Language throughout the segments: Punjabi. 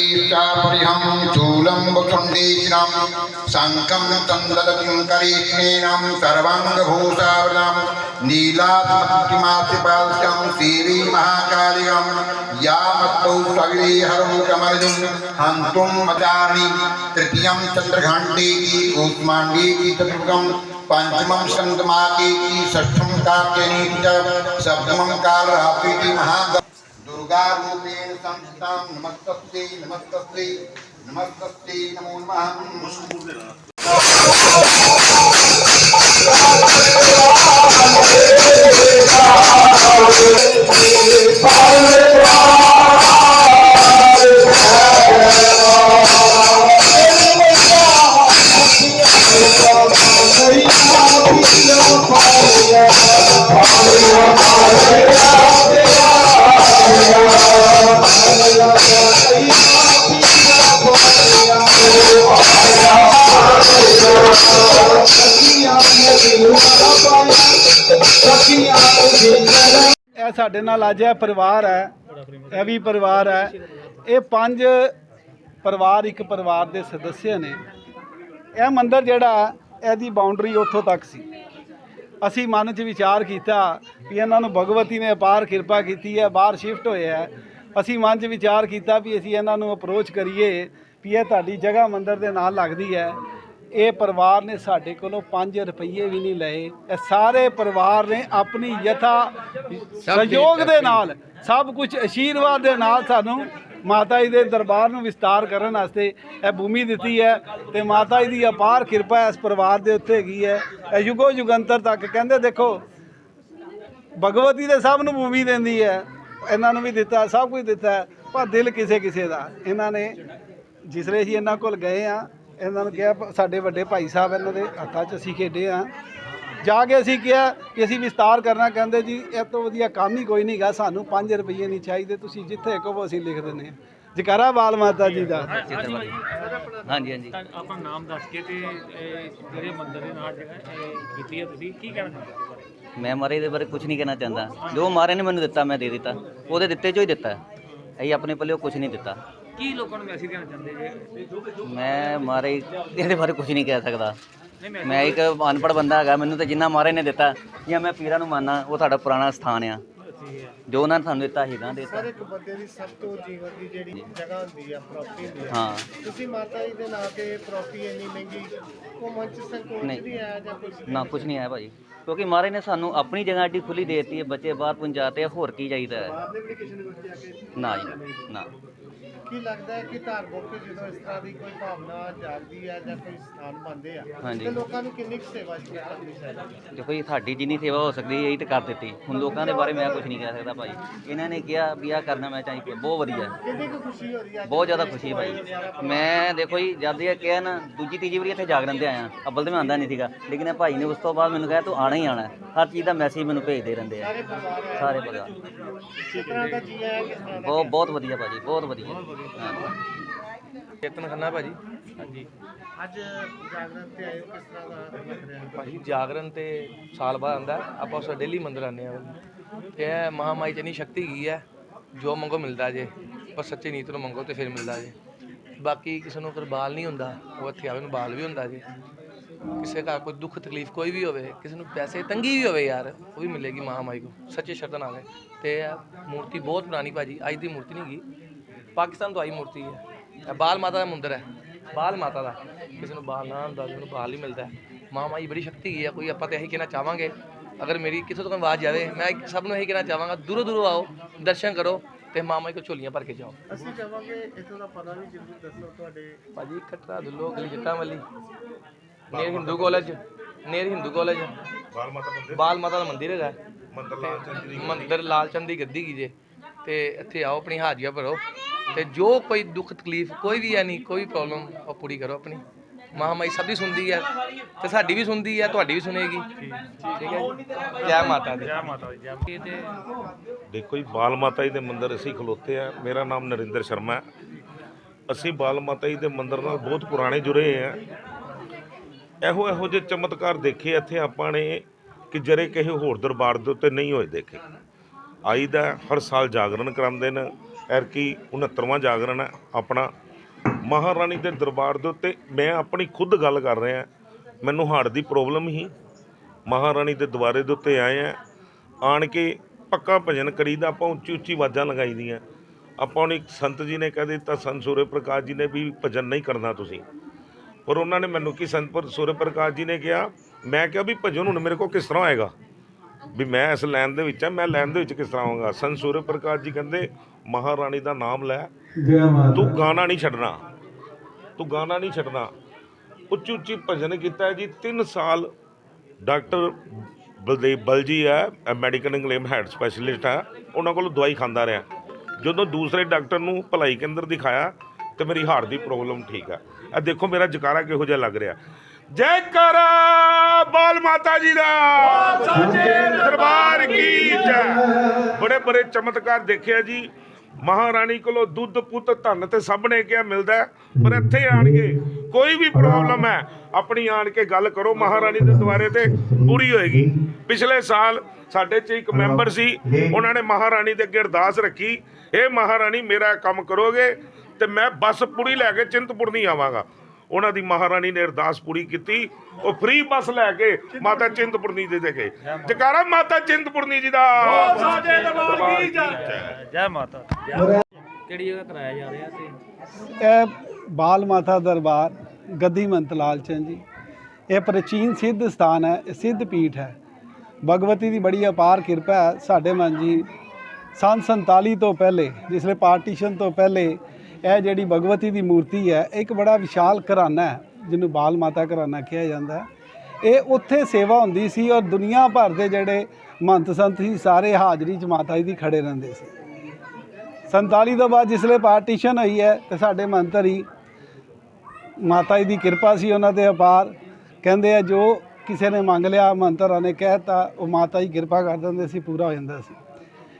वज्रं शूलं वसुण्डीश्रं शङ्खं तन्दलतिं करीष्णेनं सर्वाङ्गभूषावृतं नीलात्मतिमासिपाल्यं श्रीमहाकालिकं या मत्तौ सविले हरौ कमलजुं हन्तुं मचानि तृतीयं चन्द्रघण्टेति कूष्माण्डेति चतुर्थं पञ्चमं सन्दमाकेति षष्ठं काक्यनीति च सप्तमं कालरात्रिति महाग दुर्गारूपेण संस्थितां नमस्तस्यै नमस्तस्यै नमस्तस्यै नमो नमः ਇਹ ਸਾਡੇ ਨਾਲ ਅੱਜ ਇਹ ਪਰਿਵਾਰ ਹੈ, ਇਹ ਵੀ ਪਰਿਵਾਰ ਹੈ। ਇਹ ਪੰਜ ਪਰਿਵਾਰ, ਇੱਕ ਪਰਿਵਾਰ ਦੇ ਸਦੱਸਿਆ ਨੇ। ਇਹ ਮੰਦਿਰ ਜਿਹੜਾ, ਇਹਦੀ ਬਾਉਂਡਰੀ ਉੱਥੋਂ ਤੱਕ ਸੀ। ਅਸੀਂ ਮਨ 'ਚ ਵਿਚਾਰ ਕੀਤਾ ਵੀ ਇਹਨਾਂ ਨੂੰ ਭਗਵਤੀ ਨੇ ਅਪਾਰ ਕਿਰਪਾ ਕੀਤੀ ਹੈ, ਬਾਹਰ ਸ਼ਿਫਟ ਹੋਇਆ ਹੈ। ਅਸੀਂ ਮਨ 'ਚ ਵਿਚਾਰ ਕੀਤਾ ਵੀ ਅਸੀਂ ਇਹਨਾਂ ਨੂੰ ਅਪਰੋਚ ਕਰੀਏ ਵੀ ਇਹ ਤੁਹਾਡੀ ਜਗ੍ਹਾ ਮੰਦਿਰ ਦੇ ਨਾਲ ਲੱਗਦੀ ਹੈ। ਇਹ ਪਰਿਵਾਰ ਨੇ ਸਾਡੇ ਕੋਲੋਂ 5 ਰੁਪਏ ਵੀ ਨਹੀਂ ਲਏ। ਇਹ ਸਾਰੇ ਪਰਿਵਾਰ ਨੇ ਆਪਣੀ ਯਥਾ ਸਹਿਯੋਗ ਦੇ ਨਾਲ ਸਭ ਕੁਝ ਅਸ਼ੀਰਵਾਦ ਦੇ ਨਾਲ ਸਾਨੂੰ ਮਾਤਾ ਜੀ ਦੇ ਦਰਬਾਰ ਨੂੰ ਵਿਸਤਾਰ ਕਰਨ ਵਾਸਤੇ ਇਹ ਭੂਮੀ ਦਿੱਤੀ ਹੈ ਤੇ ਮਾਤਾ ਜੀ ਦੀ ਅਪਾਰ ਕਿਰਪਾ ਇਸ ਪਰਿਵਾਰ ਦੇ ਉੱਤੇ ਹੈਗੀ ਹੈ। ਇਹ ਯੁਗੋ ਯੁਗੰਤਰ ਤੱਕ ਕਹਿੰਦੇ ਦੇਖੋ ਭਗਵਤੀ ਦੇ ਸਭ ਨੂੰ ਭੂਮੀ ਦਿੰਦੀ ਹੈ ਇਹਨਾਂ ਨੂੰ ਵੀ ਦਿੱਤਾ ਸਭ ਕੁਝ ਦਿੱਤਾ ਪਰ ਦਿਲ ਕਿਸੇ ਕਿਸੇ ਦਾ। ਇਹਨਾਂ ਨੇ ਜਿਸ ਵੇਲੇ ਅਸੀਂ ਇਹਨਾਂ ਕੋਲ ਗਏ ਆ ਇਹਨਾਂ ਨੂੰ ਕਿਹਾ ਸਾਡੇ ਵੱਡੇ ਭਾਈ ਸਾਹਿਬ ਇਹਨਾਂ ਦੇ ਹੱਥਾਂ 'ਚ ਅਸੀਂ ਖੇਡੇ ਆ। ਜਾ ਕੇ ਅਸੀਂ ਕਿਹਾ ਕਿ ਅਸੀਂ ਵਿਸਤਾਰ ਕਰਨਾ ਕਹਿੰਦੇ ਜੀ ਇਹ ਤੋਂ ਵਧੀਆ ਕੰਮ ਹੀ ਕੋਈ ਨਹੀਂਗਾ ਸਾਨੂੰ 5 ਰੁਪਏ ਨਹੀਂ ਚਾਹੀਦੇ ਤੁਸੀਂ ਜਿੱਥੇ ਕਹੋ ਅਸੀਂ ਲਿਖ ਦਿੰਦੇ ਹਾਂ। ਜਕਾਰਾ ਬਾਲ ਮਾਤਾ ਜੀ ਦਾ। ਹਾਂਜੀ ਹਾਂਜੀ। ਤਾਂ ਆਪਣਾ ਨਾਮ ਦੱਸ ਕੇ ਤੇ ਇਹ ਜਿਹੜੇ ਮੰਦਿਰ ਦੇ ਨਾਲ ਜਿਹੜਾ ਇਹ ਕੀਤੀ ਹੈ ਤੁਸੀਂ ਕੀ ਕਹਿਣਾ ਚਾਹੁੰਦੇ? ਮੈਂ ਮਾਰੇ ਦੇ ਬਾਰੇ ਕੁਝ ਨਹੀਂ ਕਹਿਣਾ ਚਾਹੁੰਦਾ। ਜੋ ਮਾਰੇ ਨੇ ਮੈਨੂੰ ਦਿੱਤਾ ਮੈਂ ਦੇ ਦਿੱਤਾ। ਉਹਦੇ ਦਿੱਤੇ ਚੋਂ ਹੀ ਦਿੱਤਾ। ਅਸੀਂ ਆਪਣੇ ਪੱਲੇ ਕੁਝ ਨਹੀਂ ਦਿੱਤਾ। ਕੀ ਲੋਕਾਂ ਨੂੰ ਮੈਸੇਜ ਦੇਣਾ ਚਾਹੁੰਦੇ ਜੇ? ਮੈਂ ਮਾਰੇ ਇਹਦੇ ਬਾਰੇ ਕੁਝ ਨਹੀਂ ਕਹਿ ਸਕਦਾ। ਮੈਂ ਇੱਕ ਅਨਪੜ੍ਹ ਬੰਦਾ ਹੈਗਾ ਮੈਨੂੰ ਤਾਂ ਜਿੰਨਾ ਮਾਰੇ ਨੇ ਦਿੱਤਾ ਜਾਂ ਮੈਂ ਪੀਰਾਂ ਨੂੰ ਮੰਨਣਾ ਉਹ ਸਾਡਾ ਪੁਰਾਣਾ ਸਥਾਨ ਆ। ਜੋ ਉਹਨਾਂ ਨੇ ਸਾਨੂੰ ਦਿੱਤਾ ਹੀਗਾ ਦਿੱਤਾ। ਇੱਕ ਬੰਦੇ ਦੀ ਸਭ ਤੋਂ ਜੀਵਨ ਦੀ ਜਿਹੜੀ ਜਗ੍ਹਾ ਹੁੰਦੀ ਆ ਪ੍ਰਾਪਰਟੀ ਹੁੰਦੀ ਆ। ਹਾਂ। ਤੁਸੀਂ ਮਾਤਾ ਜੀ ਦੇ ਨਾਂ ਤੇ ਪ੍ਰਾਪਰਟੀ ਇੰਨੀ ਮਹਿੰਗੀ ਉਹ ਮਨ ਚ ਸੰਕੋਚ ਨਹੀਂ। ਆਇਆ ਜਾਂ ਕੁਝ ਨਾ ਕੁਝ ਨਹੀਂ ਆਇਆ ਭਾਜੀ। ਕਿਉਂਕਿ ਮਾਰੇ ਨੇ ਸਾਨੂੰ ਆਪਣੀ ਜਗ੍ਹਾ ਐਡੀ ਖੁੱਲੀ ਦੇ ਦਿੱਤੀ ਹੈ ਬੱਚੇ ਬਾਹਰ ਆ ਹੋਰ ਕੀ ਚਾਹੀਦਾ ਹੈ? ਨਾ ਜੀ ਨਾ। ਕੀ ਲੱਗਦਾ ਹੈ ਕਿ ਧਾਰਮਿਕ ਜਦੋਂ ਇਸ ਤਰ੍ਹਾਂ ਦੀ ਕੋਈ ਭਾਵਨਾ ਜਾਗਦੀ ਆ ਜਾਂ ਕੋਈ ਸਥਾਨ ਬਣਦੇ ਆ ਹਾਂਜੀ। ਤੇ ਲੋਕਾਂ ਨੂੰ ਕਿੰਨੀ ਕੁ ਸੇਵਾ ਸ਼ੁਰੂ ਕਰਨੀ ਚਾਹੀਦੀ ਦੇਖੋ ਜੀ ਸਾਡੀ ਜਿੰਨੀ ਸੇਵਾ ਹੋ ਸਕਦੀ ਹੈ ਇਹ ਤਾਂ ਕਰ ਦਿੱਤੀ। ਹੁਣ ਲੋਕਾਂ ਦੇ ਬਾਰੇ ਮੈਂ ਕੁਝ ਨਹੀਂ ਕਹਿ ਸਕਦਾ ਭਾਈ। ਇਹਨਾਂ ਨੇ ਕਿਹਾ ਵੀ ਆਹ ਕਰਨਾ ਮੈਂ ਚਾਹੀ ਬਹੁਤ ਵਧੀਆ। ਹੈ। ਕਿੰਨੀ ਕੁ ਖੁਸ਼ੀ ਹੋ ਰਹੀ ਆ ਬਹੁਤ ਜ਼ਿਆਦਾ ਖੁਸ਼ੀ ਹੈ ਭਾਈ। ਮੈਂ ਦੇਖੋ ਜੀ ਜਦ ਇਹ ਕਿਹਾ ਨਾ ਦੂਜੀ ਤੀਜੀ ਵਾਰੀ ਇੱਥੇ ਜਾਗਰਣ ਤੇ ਆਇਆ ਅੱਬਲ ਤੇ ਮੈਂ ਆਂਦਾ ਨਹੀਂ ਸੀਗਾ। ਲੇਕਿਨ ਇਹ ਭਾਈ ਨੇ ਉਸ ਤੋਂ ਬਾਅਦ ਮੈਨੂੰ ਕਿਹਾ ਤੂੰ ਆਣਾ ਹੀ ਆਣਾ ਹੈ। ਹਰ ਚੀਜ਼ ਦਾ ਮੈਸੇਜ ਮੈਨੂੰ ਭੇਜਦੇ ਰਹਿੰਦੇ ਆ। ਸਾਰੇ ਪਰਿਵਾਰ ਕਿਸ ਤਰ੍ਹਾਂ ਦਾ ਜੀ ਆਇਆ ਕਿਸ ਤਰ੍ਹਾਂ ਦਾ ਬਹੁਤ ਬਹੁਤ ਵਧੀਆ ਭਾਜੀ ਬਹੁਤ ਵਧੀਆ। ਹਾਂ ਚੇਤਨ ਖੰਨਾ ਭਾਜੀ? ਹਾਂਜੀ। ਅੱਜ ਜਾਗਰਣ ਤੇ ਆਏ ਹੋ ਕਿਸ ਤਰ੍ਹਾਂ ਦਾ ਲੱਗ ਰਿਹਾ? ਭਾਜੀ ਜਾਗਰਣ ਤੇ ਸਾਲ ਬਾਅਦ ਆਂਦਾ ਆਪਾਂ ਉਸ ਡੇਲੀ ਮੰਦਰ ਆਉਂਦੇ ਆ ਤੇ ਇਹ ਮਹਾਮਾਈ ਚ ਇੰਨੀ ਸ਼ਕਤੀ ਕੀ ਹੈ ਜੋ ਮੰਗੋ ਮਿਲਦਾ ਜੇ ਪਰ ਸੱਚੇ ਨੀਤ ਨੂੰ ਮੰਗੋ ਤੇ ਫਿਰ ਮਿਲਦਾ ਜੇ। ਬਾਕੀ ਕਿਸੇ ਨੂੰ ਫਿਰ ਬਾਲ ਨਹੀਂ ਹੁੰਦਾ ਉਹ ਇੱਥੇ ਆਵੇ ਨੂੰ ਬਾਲ ਵੀ ਹੁੰਦਾ ਜੇ। ਕਿਸੇ ਦਾ ਕੋਈ ਦੁੱਖ ਤਕਲੀਫ ਕੋਈ ਵੀ ਹੋਵੇ ਕਿਸੇ ਨੂੰ ਪੈਸੇ ਤੰਗੀ ਵੀ ਹੋਵੇ ਯਾਰ ਉਹ ਵੀ ਮਿਲੇਗੀ ਮਹਾਮਾਈ ਕੋ ਸੱਚੇ ਸ਼ਰਧਾ ਨਾਲ। ਹੈ ਤੇ ਇਹ ਮੂਰਤੀ ਬਹੁਤ ਪੁਰਾਣੀ ਭਾਜੀ ਅੱਜ ਦੀ ਮੂਰਤੀ ਨਹੀਂ ਗਈ ਪਾਕਿਸਤਾਨ ਤੋਂ ਆਈ ਮੂਰਤੀ ਹੈ। ਇਹ ਬਾਲ ਮਾਤਾ ਦਾ ਮੰਦਿਰ ਹੈ। ਬਾਲ ਮਾਤਾ ਦਾ। ਕਿਸੇ ਨੂੰ ਬਾਲ ਨਾ ਹੁੰਦਾ ਉਹਨੂੰ ਬਾਲ ਨਹੀਂ ਮਿਲਦਾ। ਮਹਾਮਾਈ ਬੜੀ ਸ਼ਕਤੀ ਹੈ। ਕੋਈ ਆਪਾਂ ਤਾਂ ਇਹੀ ਕਹਿਣਾ ਚਾਹਾਂਗੇ। ਅਗਰ ਮੇਰੀ ਕਿਸੇ ਤੋਂ ਕੋਈ ਆਵਾਜ਼ ਜਾਵੇ ਮੈਂ ਸਭ ਨੂੰ ਇਹੀ ਕਹਿਣਾ ਚਾਹਾਂਗਾ ਦੂਰੋਂ ਦੂਰੋਂ ਆਓ ਦਰਸ਼ਨ ਕਰੋ ਤੇ ਮਾਮਾਈ ਕੋ ਝੋਲੀਆਂ ਭਰ ਕੇ ਜਾਓ। ਅਸੀਂ ਚਾਹਾਂਗੇ ਇੱਥੋਂ ਦਾ ਪਤਾ ਵੀ ਜ਼ਰੂਰ ਦੱਸੋ ਤੁਹਾਡੇ ਭਾਜੀ ਕਟਰਾ ਦੁੱਲੋ ਗਲੀ ਜੱਟਾਂ ਵਾਲੀ। Near Hindu college near Hindu college Bal Mata Mandir. Bal ਮਾਤਾ ਦਾ ਮੰਦਿਰ ਹੈਗਾ। ਮੰਦਿਰ ਲਾਲ ਚੰਦ ਦੀ ਮੰਦਿਰ ਲਾਲ ਚੰਦ ਦੀ ਗੱਦੀ ਕੀ ਜੇ। ਤੇ ਇੱਥੇ ਆਓ ਆਪਣੀ ਹਾਜ਼ਰੀਆਂ ਭਰੋ। ਤੇ ਜੋ ਕੋਈ ਦੁੱਖ ਤਕਲੀਫ ਕੋਈ ਵੀ ਹੈ ਨਹੀਂ ਕੋਈ ਪ੍ਰੋਬਲਮ ਉਹ ਪੂਰੀ ਕਰੋ ਆਪਣੀ। ਮਹਾਮਾਈ ਸਭ ਦੀ ਸੁਣਦੀ ਹੈ ਤੇ ਸਾਡੀ ਵੀ ਸੁਣਦੀ ਹੈ ਤੁਹਾਡੀ ਵੀ ਸੁਣੇਗੀ। ਠੀਕ ਹੈ ਜੀ? ਮਾਤਾ ਦੀ। ਜੈ ਮਾਤਾ ਦੀ ਜੈ ਦੇਖੋ ਜੀ ਬਾਲ ਮਾਤਾ ਜੀ ਦੇ ਮੰਦਿਰ ਅਸੀਂ ਖਲੋਤੇ ਆ। ਮੇਰਾ ਨਾਮ ਨਰਿੰਦਰ ਸ਼ਰਮਾ ਹੈ। ਅਸੀਂ ਬਾਲ ਮਾਤਾ ਜੀ ਦੇ ਮੰਦਿਰ ਨਾਲ ਬਹੁਤ ਪੁਰਾਣੇ ਜੁੜੇ ਆ। ਇਹੋ ਇਹੋ ਜਿਹੇ ਚਮਤਕਾਰ ਦੇਖੇ ਇੱਥੇ ਆਪਾਂ ਨੇ ਕਿ ਜਰੇ ਕਿਸੇ ਹੋਰ ਦਰਬਾਰ ਦੇ ਉੱਤੇ ਨਹੀਂ ਹੋਏ ਦੇਖੇ। ਆਈਦਾ ਹਰ ਸਾਲ ਜਾਗਰਣ ਕਰਾਉਂਦੇ ਨੇ ਐਰਕੀ 69ਵਾਂ ਜਾਗਰਣ ਹੈ ਆਪਣਾ। ਮਹਾਰਾਣੀ ਦੇ ਦਰਬਾਰ ਦੇ ਉੱਤੇ ਮੈਂ ਆਪਣੀ ਖੁਦ ਗੱਲ ਕਰ ਰਿਹਾ ਮੈਨੂੰ ਹਾਰਟ ਦੀ ਪ੍ਰੋਬਲਮ ਹੀ ਮਹਾਰਾਣੀ ਦੇ ਦੁਆਰੇ ਦੇ ਉੱਤੇ ਆਏ ਆ ਆਣ ਕੇ ਪੱਕਾ ਭਜਨ ਕਰੀਦਾ ਆਪਾਂ ਉੱਚੀ ਉੱਚੀ ਆਵਾਜ਼ਾਂ ਲਗਾਈ ਦੀਆਂ। ਆਪਾਂ ਨੂੰ ਇੱਕ ਸੰਤ ਜੀ ਨੇ ਕਹਿ ਦਿੱਤਾ, ਸੰਤ ਸੂਰਯ ਪ੍ਰਕਾਸ਼ ਜੀ ਨੇ ਵੀ ਭਜਨ ਨਹੀਂ ਕਰਨਾ ਤੁਸੀਂ। ਪਰ ਉਹਨਾਂ ਨੇ ਮੈਨੂੰ ਕੀ ਸੰਤ ਪਰ ਪ੍ਰਕਾਸ਼ ਜੀ ਨੇ ਕਿਹਾ, ਮੈਂ ਕਿਹਾ ਵੀ ਭਜਨ ਹੁਣ ਮੇਰੇ ਕੋਲ ਕਿਸ ਤਰ੍ਹਾਂ ਆਏਗਾ? ਵੀ ਮੈਂ ਇਸ ਲਾਈਨ ਦੇ ਵਿੱਚ ਆ ਮੈਂ ਲਾਈਨ ਦੇ ਵਿੱਚ ਕਿਸ ਤਰ੍ਹਾਂ ਆਵਾਂਗਾ ਸੰਤ ਸੂਰਯ ਪ੍ਰਕਾਸ਼ ਜੀ ਕਹਿੰਦੇ ਮਹਾਰਾਣੀ ਦਾ ਨਾਮ ਲੈ। ਤੂੰ ਗਾਣਾ ਨਹੀਂ ਛੱਡਣਾ। ਤੂੰ ਗਾਣਾ ਨਹੀਂ ਛੱਡਣਾ। ਉੱਚੀ ਉੱਚੀ ਭਜਨ ਕੀਤਾ ਜੀ। 3 ਸਾਲ ਡਾਕਟਰ ਬਲਦੇਵ ਬਲ ਜੀ ਹੈ ਮੈਡੀਕਲ ਇੰਗਲੇਮ ਹੈਡ ਸਪੈਸ਼ਲਿਸਟ ਹੈ। ਉਹਨਾਂ ਕੋਲ ਦਵਾਈ ਖਾਂਦਾ ਰਿਹਾ। ਜਦੋਂ ਦੂਸਰੇ ਡਾਕਟਰ ਨੂੰ ਭਲਾਈ ਕੇਂਦਰ ਦਿਖਾਇਆ ਤੇ ਮੇਰੀ ਹਾਰਟ ਦੀ ਪ੍ਰੋਬਲਮ ਠੀਕ ਹੈ ਇਹ ਦੇਖੋ ਮੇਰਾ ਜਕਾਰਾ ਕਿਹੋ ਜਿਹਾ ਲੱਗ ਰਿਹਾ। ਜੈ ਕਰਾ ਬਾਲ ਮਾਤਾ ਜੀ ਦਾ। ਕੀ ਜੈ? ਬੜੇ ਬੜੇ ਚਮਤਕਾਰ ਦੇਖਿਆ ਜੀ। ਮਹਾਰਾਣੀ ਕੋਲੋਂ ਦੁੱਧ, ਪੁੱਤ, ਧਨ ਤੇ ਸਭ ਨੇ ਕਿਹਾ ਮਿਲਦਾ ਪਰ ਇੱਥੇ ਆਣ ਕੇ ਕੋਈ ਵੀ ਪ੍ਰੋਬਲਮ ਹੈ, ਆਪਣੀ ਆਣ ਕੇ ਗੱਲ ਕਰੋ ਮਹਾਰਾਣੀ ਦੇ ਦੁਆਰੇ ਤੇ, ਪੂਰੀ ਹੋਏਗੀ। ਪਿਛਲੇ ਸਾਲ ਸਾਡੇ ਚ ਇੱਕ ਮੈਂਬਰ ਸੀ, ਉਹਨਾਂ ਨੇ ਮਹਾਰਾਣੀ ਦੇ ਅੱਗੇ ਅਰਦਾਸ ਰੱਖੀ ਇਹ ਮਹਾਰਾਣੀ, ਮੇਰਾ ਕੰਮ ਕਰੋਗੇ ਤੇ ਮੈਂ ਬੱਸ ਪੂਰੀ ਲੈ ਕੇ ਚਿੰਤਪੁਰਨੀ ਆਵਾਂਗਾ। ਉਹਨਾਂ ਦੀ ਮਹਾਰਾਣੀ ਨੇ ਅਰਦਾਸ ਪੂਰੀ ਕੀਤੀ। ਉਹ ਫ੍ਰੀ ਬੱਸ ਲੈ ਕੇ ਮਾਤਾ ਚਿੰਤਪੁਰਨੀ ਦੇ ਦੇ ਗਏ। ਜਕਾਰਾ ਮਾਤਾ। ਚਿੰਤਪੁਰਨੀ ਜੀ ਦਾ। ਜੈ। ਮਾਤਾ। ਕਿਹੜੀ ਜਗ੍ਹਾ ਕਰਾਇਆ ਜਾ ਰਿਹਾ ਤੇ ਇਹ ਬਾਲ ਮਾਤਾ ਦਰਬਾਰ ਗੱਦੀ ਮੰਤ ਲਾਲ ਚੰਦ ਜੀ। ਇਹ ਪ੍ਰਾਚੀਨ ਸਿੱਧ ਸਥਾਨ ਹੈ ਇਹ ਸਿੱਧ ਪੀਠ ਹੈ। ਭਗਵਤੀ ਦੀ ਬੜੀ ਅਪਾਰ ਕਿਰਪਾ ਹੈ ਸਾਡੇ ਮਨ ਜੀ। ਸੰਨ 47 ਤੋਂ ਪਹਿਲੇ ਜਿਸਲੇ ਪਾਰਟੀਸ਼ਨ ਤੋਂ ਪਹਿਲੇ ਇਹ ਜਿਹੜੀ ਭਗਵਤੀ ਦੀ ਮੂਰਤੀ ਹੈ ਇੱਕ ਬੜਾ ਵਿਸ਼ਾਲ ਘਰਾਨਾ ਹੈ, ਜਿਹਨੂੰ ਬਾਲ ਮਾਤਾ ਘਰਾਨਾ ਕਿਹਾ ਜਾਂਦਾ ਹੈ। ਇਹ ਉੱਥੇ ਸੇਵਾ ਹੁੰਦੀ ਸੀ ਔਰ ਦੁਨੀਆ ਭਰ ਦੇ ਜਿਹੜੇ ਮੰਤ ਸੰਤ ਸੀ, ਸਾਰੇ ਹਾਜ਼ਰੀ ਚ ਮਾਤਾ ਜੀ ਦੀ ਖੜੇ ਰਹਿੰਦੇ ਸੀ। 47 ਤੋਂ ਬਾਅਦ ਜਿਸਲੇ ਪਾਰਟੀਸ਼ਨ ਹੋਈ ਹੈ ਤੇ ਸਾਡੇ ਮੰਤਰ ਹੀ ਮਾਤਾ ਜੀ ਦੀ ਕਿਰਪਾ ਸੀ ਉਹਨਾਂ ਤੇ ਅਪਾਰ। ਕਹਿੰਦੇ ਆ, ਜੋ ਕਿਸੇ ਨੇ ਮੰਗ ਲਿਆ, ਮੰਤਰਾਂ ਨੇ ਕਹਿਤਾ ਉਹ ਮਾਤਾ ਜੀ ਕਿਰਪਾ ਕਰ ਦਿੰਦੇ ਸੀ, ਪੂਰਾ ਹੋ ਜਾਂਦਾ ਸੀ।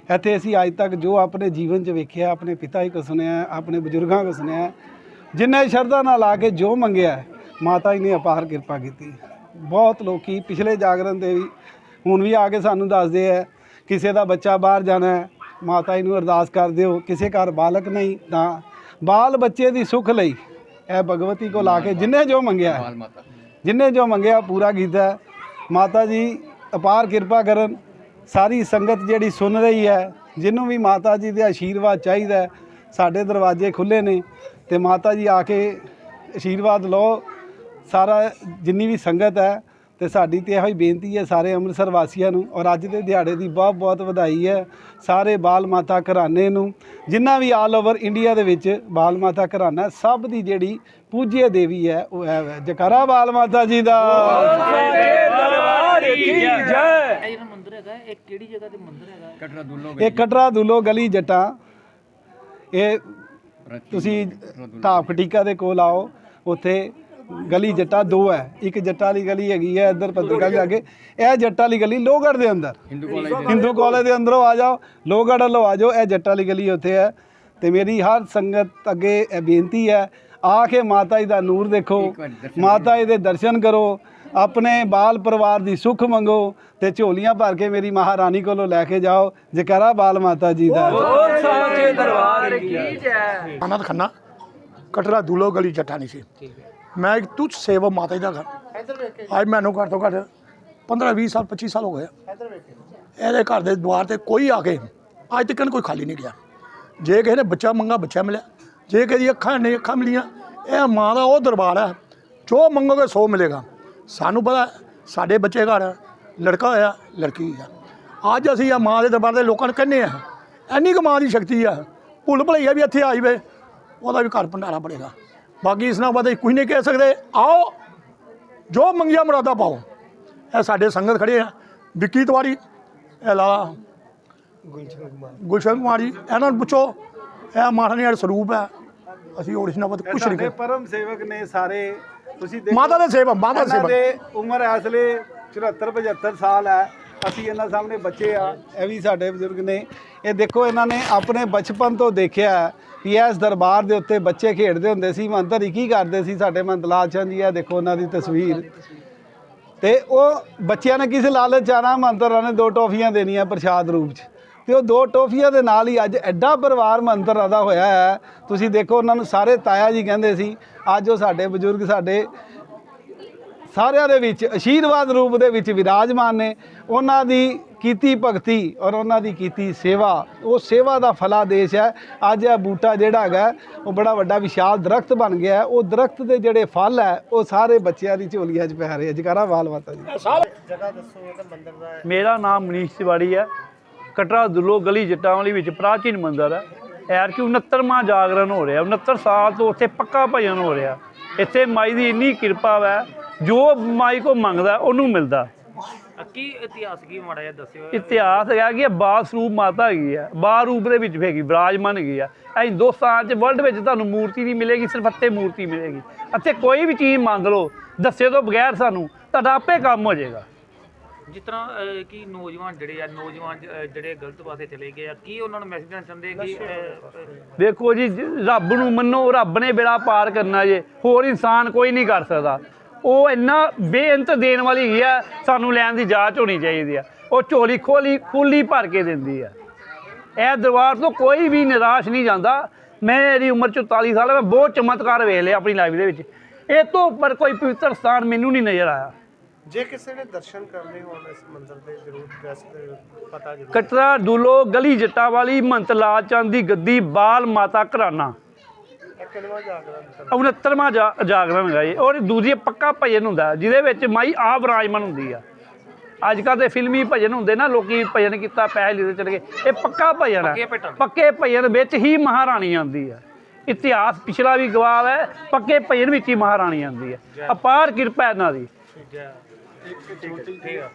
ਇੱਥੇ ਅਸੀਂ ਅੱਜ ਤੱਕ ਜੋ ਆਪਣੇ ਜੀਵਨ 'ਚ ਵੇਖਿਆ ਆਪਣੇ ਪਿਤਾ ਜੀ ਕੋ ਸੁਣਿਆ ਆਪਣੇ ਬਜ਼ੁਰਗਾਂ ਕੋ ਸੁਣਿਆ ਜਿੰਨੇ ਸ਼ਰਧਾ ਨਾਲ ਆ ਕੇ ਜੋ ਮੰਗਿਆ ਮਾਤਾ ਜੀ ਨੇ ਅਪਾਰ ਕਿਰਪਾ ਕੀਤੀ ਬਹੁਤ ਲੋਕੀ ਪਿਛਲੇ ਜਾਗਰਣ ਦੇ ਵੀ ਹੁਣ ਵੀ ਆ ਕੇ ਸਾਨੂੰ ਦੱਸਦੇ ਆ ਕਿਸੇ ਦਾ ਬੱਚਾ ਬਾਹਰ ਜਾਣਾ ਹੈ ਮਾਤਾ ਜੀ ਨੂੰ ਅਰਦਾਸ ਕਰ ਦਿਓ ਕਿਸੇ ਘਰ ਬਾਲਕ ਨਹੀਂ ਤਾਂ ਬਾਲ ਬੱਚੇ ਦੀ ਸੁੱਖ ਲਈ ਇਹ ਭਗਵਤੀ ਕੋ ਲਾ ਕੇ ਜਿੰਨੇ ਜੋ ਮੰਗਿਆ ਹੈ, ਜਿੰਨੇ ਜੋ ਮੰਗਿਆ ਪੂਰਾ ਕੀਤਾ ਹੈ। ਮਾਤਾ ਜੀ ਅਪਾਰ ਕਿਰਪਾ ਕਰਨ ਸਾਰੀ ਸੰਗਤ ਜਿਹੜੀ ਸੁਣ ਰਹੀ ਹੈ ਜਿਹਨੂੰ ਵੀ ਮਾਤਾ ਜੀ ਦੇ ਆਸ਼ੀਰਵਾਦ ਚਾਹੀਦਾ ਸਾਡੇ ਦਰਵਾਜ਼ੇ ਖੁੱਲੇ ਨੇ ਤੇ ਮਾਤਾ ਜੀ ਆ ਕੇ ਆਸ਼ੀਰਵਾਦ ਲਓ ਸਾਰਾ ਜਿੰਨੀ ਵੀ ਸੰਗਤ ਹੈ ਤੇ ਸਾਡੀ ਤੇ ਇਹੋ ਹੀ ਬੇਨਤੀ ਹੈ ਸਾਰੇ ਅੰਮ੍ਰਿਤਸਰ ਵਾਸੀਆਂ ਨੂੰ ਔਰ ਅੱਜ ਦੇ ਦਿਹਾੜੇ ਦੀ ਬਹੁਤ ਬਹੁਤ ਵਧਾਈ ਹੈ ਸਾਰੇ ਬਾਲ ਮਾਤਾ ਘਰਾਣੇ ਨੂੰ ਜਿੰਨਾ ਵੀ ਆਲ ਓਵਰ ਇੰਡੀਆ ਦੇ ਵਿੱਚ ਬਾਲ ਮਾਤਾ ਘਰਾਣਾ ਸਭ ਦੀ ਜਿਹੜੀ ਪੂਜ්‍ය ਦੇਵੀ ਹੈ ਉਹ ਹੈ ਜਕਾਰਾ ਬਾਲ ਮਾਤਾ ਜੀ ਦਾ ਇਹ ਜਿਹੜਾ ਮੰਦਿਰ ਇਹ ਕਿਹੜੀ ਜਗ੍ਹਾ ਤੇ ਮੰਦਿਰ ਹੈਗਾ? ਇਹ ਕਟਰਾ ਦੁੱਲੋ ਗਲੀ ਜੱਟਾਂ। ਇਹ ਤੁਸੀਂ ਢਾਬ ਖਟੀਕਾ ਦੇ ਕੋਲ ਆਓ। ਉੱਥੇ ਗਲੀ ਜੱਟਾ ਦੋ ਹੈ। ਇੱਕ ਜੱਟਾਂ ਵਾਲੀ ਗਲੀ ਹੈਗੀ ਹੈ ਇੱਧਰ ਪੱਤਰਕਾ ਦੇ ਅੱਗੇ ਇਹ ਜੱਟਾਂ ਵਾਲੀ ਗਲੀ ਲੋਹਗੜ੍ਹ ਦੇ ਅੰਦਰ। ਹਿੰਦੂ ਕਾਲਜ ਦੇ ਅੰਦਰੋਂ। ਆ ਜਾਓ। ਲੋਹਗੜ੍ਹ ਵੱਲੋਂ ਆ ਜਾਓ। ਇਹ ਜੱਟਾਂ ਵਾਲੀ ਗਲੀ ਉੱਥੇ ਹੈ। ਤੇ ਮੇਰੀ ਹਰ ਸੰਗਤ ਅੱਗੇ ਇਹ ਬੇਨਤੀ ਹੈ ਆ ਕੇ ਮਾਤਾ ਜੀ ਦਾ ਨੂਰ ਦੇਖੋ। ਮਾਤਾ ਜੀ ਦੇ ਦਰਸ਼ਨ ਕਰੋ। ਆਪਣੇ ਬਾਲ ਪਰਿਵਾਰ ਦੀ ਸੁੱਖ ਮੰਗੋ ਤੇ ਝੋਲੀਆਂ ਭਰ ਕੇ ਮੇਰੀ ਮਹਾਰਾਣੀ ਕੋਲੋਂ ਲੈ ਕੇ ਜਾਓ। ਜਕਾਰਾ ਬਾਲ ਮਾਤਾ ਜੀ ਦਾ। ਆਨੰਦ ਖੰਨਾ ਕਟਰਾ ਦੂਲੋ ਗਲੀ ਜੱਟਾਣੀ ਸੀ। ਮੈਂ ਇੱਕ ਤੁੱਛ ਸੇਵਾ ਮਾਤਾ ਜੀ ਦਾ ਘਰ। ਅੱਜ ਮੈਨੂੰ ਘੱਟ ਤੋਂ ਘੱਟ 15 20 ਸਾਲ 25 ਸਾਲ ਹੋ ਗਏ। ਇਹਦੇ ਘਰ ਦੇ ਦੁਆਰ ਤੇ ਕੋਈ ਆ ਕੇ ਅੱਜ ਤੱਕ ਕੋਈ ਖਾਲੀ ਨਹੀਂ ਗਿਆ। ਜੇ ਕਿਸੇ ਨੇ ਬੱਚਾ ਮੰਗਾ ਬੱਚਾ ਮਿਲਿਆ। ਜੇ ਕਿਸੇ ਦੀ ਅੱਖਾਂ ਨਹੀਂ ਅੱਖਾਂ ਮਿਲੀਆਂ ਇਹ ਮਾਂ ਦਾ ਉਹ ਦਰਬਾਰ ਹੈ। ਜੋ ਮੰਗੋਗੇ ਸੋ ਮਿਲੇਗਾ। ਸਾਨੂੰ ਪਤਾ ਸਾਡੇ ਬੱਚੇ ਘਰ ਲੜਕਾ ਹੋਇਆ ਲੜਕੀ ਆ। ਅੱਜ ਅਸੀਂ ਆ ਮਾਂ ਦੇ ਦਰਬਾਰ ਦੇ ਲੋਕਾਂ ਨੂੰ ਕਹਿੰਦੇ ਆ ਇੰਨੀ ਕੁ ਮਾਂ ਦੀ ਸ਼ਕਤੀ ਆ। ਭੁੱਲ ਭੁਲਈਆ ਵੀ ਇੱਥੇ ਆ ਜਾਵੇ ਉਹਦਾ ਵੀ ਘਰ ਭੰਡਾਰਾ ਬਣੇਗਾ। ਬਾਕੀ ਇਸ ਨਾਲ ਬਾਅਦ ਕੁਝ ਨਹੀਂ ਕਹਿ ਸਕਦੇ ਆਓ ਜੋ ਮੰਗਿਆ ਮੁਰਾਦਾ ਪਾਓ। ਇਹ ਸਾਡੇ ਸੰਗਤ ਖੜੇ ਆ। ਵਿੱਕੀ ਤਿਵਾੜੀ ਇਹ ਲਾਲਾ ਗੁਲਸ਼ਨ ਕੁਮਾਰੀ ਇਹਨਾਂ ਨੂੰ ਪੁੱਛੋ ਇਹ ਮਹਾਰਾਣੀ ਦਾ ਸਰੂਪ ਹੈ ਅਸੀਂ ਨਾਲ ਬਾਅਦ ਕੁਝ ਨਹੀਂ ਕਹਿ ਪਰਮ ਸੇਵਕ ਨੇ ਸਾਰੇ ਤੁਸੀਂ ਦੇਖੋ ਮਾਤਾ ਦੇ ਸੇਵਾ ਮਾਤਾ ਦੇ ਇਹਨਾਂ ਸੇਵਾ ਦੇ ਉਮਰ ਐਸਲੇ 74 75 ਸਾਲ ਹੈ। ਅਸੀਂ ਇਹਨਾਂ ਸਾਹਮਣੇ ਬੱਚੇ ਆ ਇਹ ਵੀ ਸਾਡੇ ਬਜ਼ੁਰਗ ਨੇ। ਇਹ ਦੇਖੋ ਇਹਨਾਂ ਨੇ ਆਪਣੇ ਬਚਪਨ ਤੋਂ ਦੇਖਿਆ ਹੈ ਵੀ ਇਸ ਦਰਬਾਰ ਦੇ ਉੱਤੇ ਬੱਚੇ ਖੇਡਦੇ ਹੁੰਦੇ ਸੀ ਮੰਤਰ ਕੀ ਕਰਦੇ ਸੀ ਸਾਡੇ ਮੰਤਲਾਲ ਚੰਦ ਜੀ ਇਹ ਦੇਖੋ ਉਹਨਾਂ ਦੀ ਤਸਵੀਰ। ਤੇ ਉਹ ਬੱਚਿਆਂ ਨੇ ਕਿਸ ਲਾਲਚ ਆਣਾ ਮੰਤਰਾਂ ਨੇ ਦੋ ਟੋਫੀਆਂ ਦੇਣੀਆਂ ਪ੍ਰਸ਼ਾਦ ਰੂਪ 'ਚ। ਤੇ ਉਹ ਦੋ ਟੋਫੀਆਂ ਦੇ ਨਾਲ ਹੀ ਅੱਜ ਐਡਾ ਪਰਿਵਾਰ ਮੰਤਰ ਅਦਾ ਹੋਇਆ ਹੈ। ਤੁਸੀਂ ਦੇਖੋ ਉਹਨਾਂ ਨੂੰ ਸਾਰੇ ਤਾਇਆ ਜੀ ਕਹਿੰਦੇ ਸੀ ਅੱਜ ਉਹ ਸਾਡੇ ਬਜ਼ੁਰਗ ਸਾਡੇ ਸਾਰਿਆਂ ਦੇ ਵਿੱਚ ਅਸ਼ੀਰਵਾਦ ਰੂਪ ਦੇ ਵਿੱਚ ਵਿਰਾਜਮਾਨ ਨੇ। ਉਹਨਾਂ ਦੀ ਕੀਤੀ ਭਗਤੀ ਔਰ ਉਹਨਾਂ ਦੀ ਕੀਤੀ ਸੇਵਾ ਉਹ ਸੇਵਾ ਦਾ ਫਲਾਦੇਸ਼ ਹੈ। ਅੱਜ ਇਹ ਬੂਟਾ ਜਿਹੜਾ ਹੈਗਾ ਉਹ ਬੜਾ ਵੱਡਾ ਵਿਸ਼ਾਲ ਦਰਖਤ ਬਣ ਗਿਆ ਹੈ। ਉਹ ਦਰਖਤ ਦੇ ਜਿਹੜੇ ਫਲ ਹੈ ਉਹ ਸਾਰੇ ਬੱਚਿਆਂ ਦੀ ਝੋਲੀਆਂ 'ਚ ਪੈ ਰਹੇ ਆ ਜਕਾਰਾ ਵਾਲ ਮਾਤਾ ਜੀ। ਜਗ੍ਹਾ ਦੱਸੋ ਤੇ ਮੰਦਿਰ ਦਾ ਮੇਰਾ ਨਾਮ ਮਨੀਸ਼ ਤਿਵਾੜੀ ਹੈ। ਕਟਰਾ ਦੁੱਲੋ ਗਲੀ ਜਟਾਵਲੀ ਵਿੱਚ ਪ੍ਰਾਚੀਨ ਮੰਦਿਰ ਹੈ। ਐਰ ਕਿ 69ਵਾਂ ਜਾਗਰਣ ਹੋ ਰਿਹਾ 69 ਸਾਲ ਤੋਂ ਉੱਥੇ ਪੱਕਾ ਭਜਨ ਹੋ ਰਿਹਾ। ਇੱਥੇ ਮਾਈ ਦੀ ਇੰਨੀ ਕਿਰਪਾ ਹੈ ਜੋ ਮਾਈ ਕੋ ਮੰਗਦਾ ਉਹਨੂੰ ਮਿਲਦਾ। ਕੀ ਇਤਿਹਾਸ ਕੀ ਮਾੜਾ ਜਿਹਾ ਦੱਸਿਓ। ਇਤਿਹਾਸ ਹੈਗਾ ਕਿ ਬਾਲ ਸਰੂਪ ਮਾਤਾ ਹੈਗੀ ਹੈ ਬਾਲ ਰੂਪ ਦੇ ਵਿੱਚ ਹੈਗੀ ਵਿਰਾਜਮਾਨ ਹੈਗੀ ਆ। ਇਹ ਹਿੰਦੁਸਤਾਨ 'ਚ ਵਰਲਡ ਵਿੱਚ ਤੁਹਾਨੂੰ ਮੂਰਤੀ ਨਹੀਂ ਮਿਲੇਗੀ ਸਿਰਫ ਇੱਥੇ ਮੂਰਤੀ ਮਿਲੇਗੀ। ਇੱਥੇ ਕੋਈ ਵੀ ਚੀਜ਼ ਮੰਗ ਲਓ ਦੱਸੇ ਤੋਂ ਬਗੈਰ ਸਾਨੂੰ ਤੁਹਾਡਾ ਆਪੇ ਕੰਮ ਹੋ ਜਾਏਗਾ। ਜਿਸ ਤਰ੍ਹਾਂ ਕਿ ਨੌਜਵਾਨ ਜਿਹੜੇ ਆ ਨੌਜਵਾਨ ਜ- ਜਿਹੜੇ ਗਲਤ ਪਾਸੇ ਚਲੇ ਗਏ ਆ ਕੀ ਉਹਨਾਂ ਨੂੰ ਮੈਸੇਜ ਦੇਣਾ ਚਾਹੁੰਦੇ ਕਿ ਦੇਖੋ ਜੀ ਜ- ਰੱਬ ਨੂੰ ਮੰਨੋ ਰੱਬ ਨੇ ਬੇੜਾ ਪਾਰ ਕਰਨਾ ਜੇ ਹੋਰ ਇਨਸਾਨ ਕੋਈ ਨਹੀਂ ਕਰ ਸਕਦਾ। ਉਹ ਇੰਨਾ ਬੇਅੰਤ ਦੇਣ ਵਾਲੀ ਹੈਗੀ ਆ ਸਾਨੂੰ ਲੈਣ ਦੀ ਜਾਂਚ ਹੋਣੀ ਚਾਹੀਦੀ ਆ। ਉਹ ਝੋਲੀ ਖੋਲੀ ਖੁੱਲੀ ਭਰ ਕੇ ਦਿੰਦੀ ਆ। ਇਹ ਦਰਬਾਰ ਤੋਂ ਕੋਈ ਵੀ ਨਿਰਾਸ਼ ਨਹੀਂ ਜਾਂਦਾ। ਮੇਰੀ ਉਮਰ 44 ਸਾਲ ਹੈ ਮੈਂ ਬਹੁਤ ਚਮਤਕਾਰ ਵੇਖ ਲਿਆ ਆਪਣੀ ਲਾਈਫ ਦੇ ਵਿੱਚ। ਇਹ ਤੋਂ ਉੱਪਰ ਕੋਈ ਪਵਿੱਤਰ ਸਥਾਨ ਮੈਨੂੰ ਨਹੀਂ ਨਜ਼ਰ ਆਇਆ। ਜੇ ਕਿਸੇ ਨੇ ਦਰਸ਼ਨ ਕਰਨੇ ਹੋਣ ਇਸ ਮੰਦਿਰ ਦੇ ਜ਼ਰੂਰ ਦਿਓ, ਪਤਾ ਜ਼ਰੂਰ ਕਟਰਾ ਡੂਲੋ ਗਲੀ ਜੱਟਾਂ ਵਾਲੀ ਮੰਤ ਲਾਲ ਚੰਦ ਦੀ ਗੱਦੀ ਬਾਲ ਮਾਤਾ ਘਰਾਨਾ ਇਹ ਕਿੰਨਵਾਂ ਜਾਗਰਣ ਸਰ 69ਵਾਂ ਜਾ- ਜਾਗਰਣ ਹੈਗਾ ਜੀ। ਔਰ ਦੂਜੀ ਪੱਕਾ ਭਜਨ ਹੁੰਦਾ ਜਿਹਦੇ ਵਿੱਚ ਮਾਈ ਆਪ ਵਿਰਾਜਮਾਨ ਹੁੰਦੀ ਆ। ਅੱਜ ਕੱਲ੍ਹ ਦੇ ਫਿਲਮੀ ਭਜਨ ਹੁੰਦੇ ਨਾ ਲੋਕੀ ਭਜਨ ਕੀਤਾ ਪੈਸੇ ਲਿਦੇ ਚਲੇ ਗਏ। ਇਹ ਪੱਕਾ ਭਜਨ ਪੱਕੇ ਹੈ। ਪੱਕੇ ਭਜਨ ਵਿੱਚ ਹੀ ਮਹਾਰਾਣੀ ਆਉਂਦੀ ਹੈ ਇਤਿਹਾਸ ਪਿਛਲਾ ਵੀ ਗਵਾਹ ਹੈ ਪੱਕੇ ਭਜਨ ਵਿੱਚ ਹੀ ਮਹਾਰਾਣੀ ਆਉਂਦੀ ਹੈ ਅਪਾਰ ਕਿਰਪਾ ਇਹਨਾਂ ਦੀ। ਠੀਕ ਹੈ। ਠੀਕ ਹੈ